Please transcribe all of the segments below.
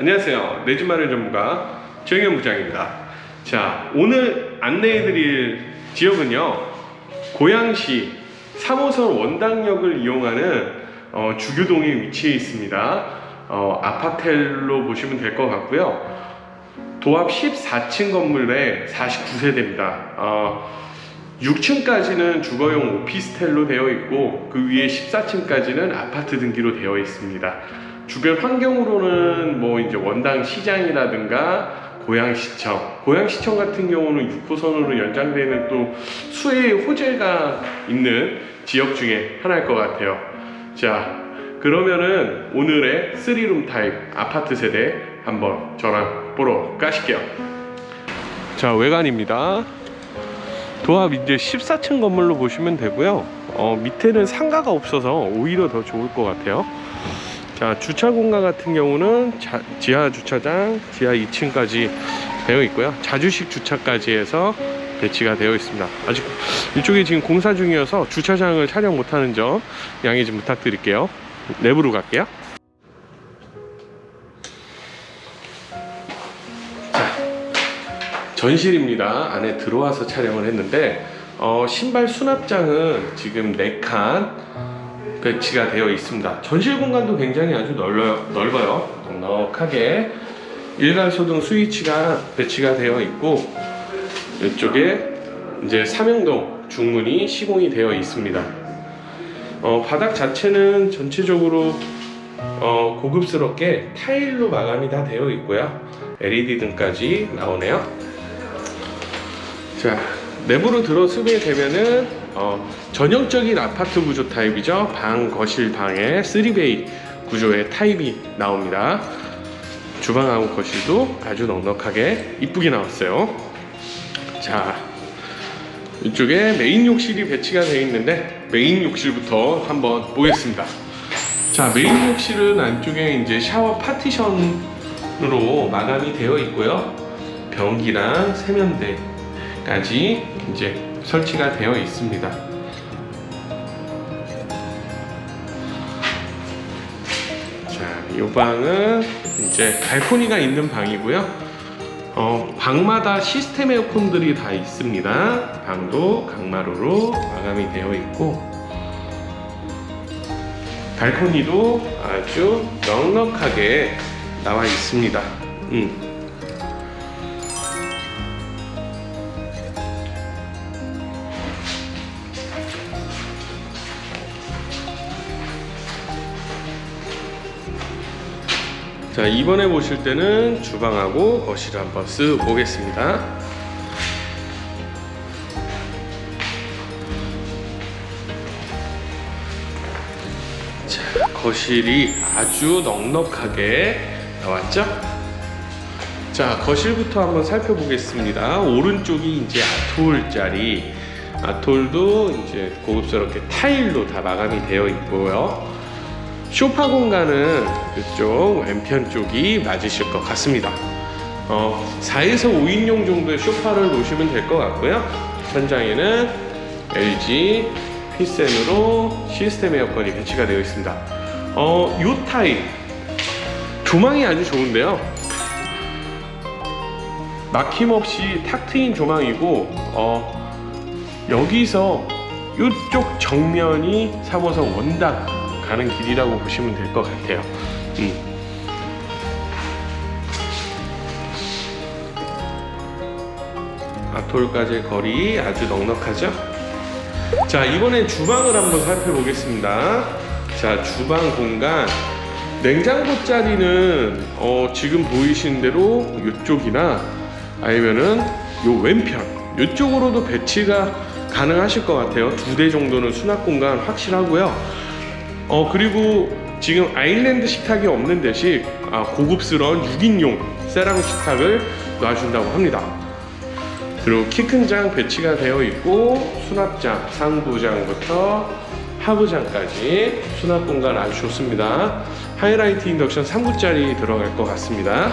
안녕하세요. 내 집 마련 전문가 정현 부장입니다. 자, 오늘 안내해드릴 지역은요, 고양시 3호선 원당역을 이용하는 어, 주교동에 위치해 있습니다. 어, 아파텔로 보시면 될 것 같고요. 도합 14층 건물에 49세대입니다. 어, 6층까지는 주거용 오피스텔로 되어 있고 그 위에 14층까지는 아파트 등기로 되어 있습니다. 주변 환경으로는 뭐 이제 원당 시장이라든가 고양시청, 고양시청 같은 경우는 6호선으로 연장되는 또 수혜의 호재가 있는 지역 중에 하나일 것 같아요. 자, 그러면은 오늘의 3룸 타입 아파트 세대 한번 저랑 보러 가실게요. 자, 외관입니다. 도합 이제 14층 건물로 보시면 되고요. 어, 밑에는 상가가 없어서 오히려 더 좋을 것 같아요. 자, 주차 공간 같은 경우는 자- 지하 주차장, 지하 2층까지 되어 있고요. 자주식 주차까지 해서 배치가 되어 있습니다. 아직 이쪽에 지금 공사 중이어서 주차장을 촬영 못하는 점 양해 좀 부탁드릴게요. 내부로 갈게요. 전실입니다. 안에 들어와서 촬영을 했는데 어, 신발 수납장은 지금 4칸 배치가 되어 있습니다. 전실 공간도 굉장히 아주 넓어요. 넓어요. 넉넉하게 일괄 소등 스위치가 배치가 되어 있고 이쪽에 이제 삼형동 중문이 시공이 되어 있습니다. 어, 바닥 자체는 전체적으로 어, 고급스럽게 타일로 마감이 다 되어 있고요. LED 등까지 나오네요. 자 내부로 들어서게 되면은 어, 전형적인 아파트 구조 타입이죠. 방 거실 방에 3베이 구조의 타입이 나옵니다. 주방하고 거실도 아주 넉넉하게 이쁘게 나왔어요. 자 이쪽에 메인 욕실이 배치가 되어 있는데 메인 욕실부터 한번 보겠습니다. 자 메인 욕실은 안쪽에 이제 샤워 파티션으로 마감이 되어 있고요. 변기랑 세면대 까지 이제 설치가 되어 있습니다. 자, 이 방은 이제 발코니가 있는 방이고요. 어, 방마다 시스템 에어컨들이 다 있습니다. 방도 강마루로 마감이 되어 있고 발코니도 아주 넉넉하게 나와 있습니다. 음. 자 이번에 보실 때는 주방하고 거실을 한번 쓱 보겠습니다. 자 거실이 아주 넉넉하게 나왔죠? 자 거실부터 한번 살펴보겠습니다. 오른쪽이 이제 아톨 자리. 아톨도 이제 고급스럽게 타일로 다 마감이 되어 있고요 쇼파 공간은 이쪽 왼편 쪽이 맞으실 것 같습니다. 어, 4에서 5인용 정도의 쇼파를 놓으시면 될 것 같고요. 천장에는 LG 피센으로 시스템 에어컨이 배치가 되어 있습니다. 어, 요 타입 조망이 아주 좋은데요. 막힘없이 탁 트인 조망이고 어, 여기서 이쪽 정면이 3호선 원당 가는 길이라고 보시면 될 것 같아요. 음. 아톨까지의 거리 아주 넉넉하죠? 자, 이번엔 주방을 한번 살펴보겠습니다. 자, 주방 공간. 냉장고 자리는 어, 지금 보이시는 대로 이쪽이나 아니면은 요 왼편 이쪽으로도 배치가 가능하실 것 같아요. 두 대 정도는 수납 공간 확실하고요. 어 그리고 지금 아일랜드 식탁이 없는 대신 아, 고급스러운 6인용 세라믹 식탁을 놔준다고 합니다. 그리고 키 큰 장 배치가 되어 있고 수납장 상부장부터 하부장까지 수납 공간 아주 좋습니다. 하이라이트 인덕션 3구짜리 들어갈 것 같습니다.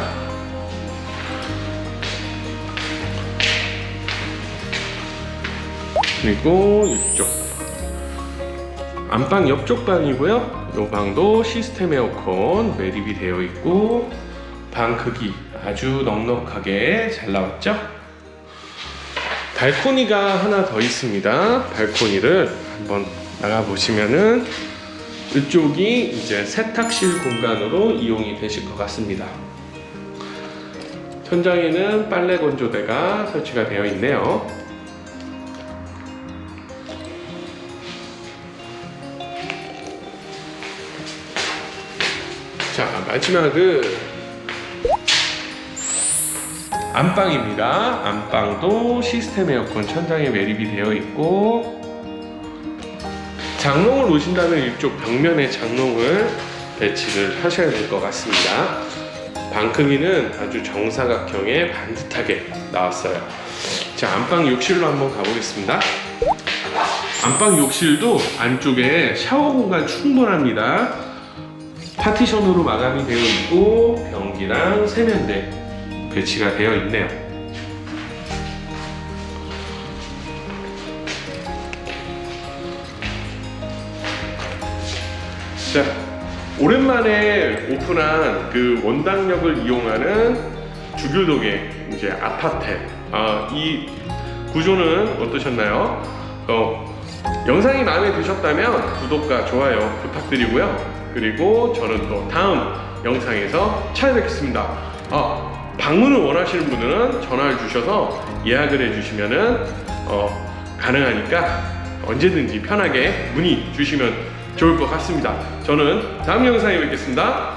그리고 이쪽 안방 옆쪽 방이고요. 이 방도 시스템 에어컨 매립이 되어 있고 방 크기 아주 넉넉하게 잘 나왔죠? 발코니가 하나 더 있습니다. 발코니를 한번 나가 보시면은 이쪽이 이제 세탁실 공간으로 이용이 되실 것 같습니다. 천장에는 빨래 건조대가 설치가 되어 있네요. 마지막은 안방입니다. 안방도 시스템 에어컨 천장에 매립이 되어 있고 장롱을 놓으신다면 이쪽 벽면에 장롱을 배치를 하셔야 될 것 같습니다. 방 크기는 아주 정사각형의 반듯하게 나왔어요. 자, 안방 욕실로 한번 가보겠습니다. 안방 욕실도 안쪽에 샤워 공간 충분합니다. 파티션으로 마감이 되어 있고 변기랑 세면대 배치가 되어 있네요. 자, 오랜만에 오픈한 그 원당역을 이용하는 주교동의 이제 아파트. 아, 이 구조는 어떠셨나요? 어, 영상이 마음에 드셨다면 구독과 좋아요 부탁드리고요. 그리고 저는 또 다음 영상에서 찾아뵙겠습니다. 아, 방문을 원하시는 분들은 전화를 주셔서 예약을 해주시면은 어, 가능하니까 언제든지 편하게 문의 주시면 좋을 것 같습니다. 저는 다음 영상에 뵙겠습니다.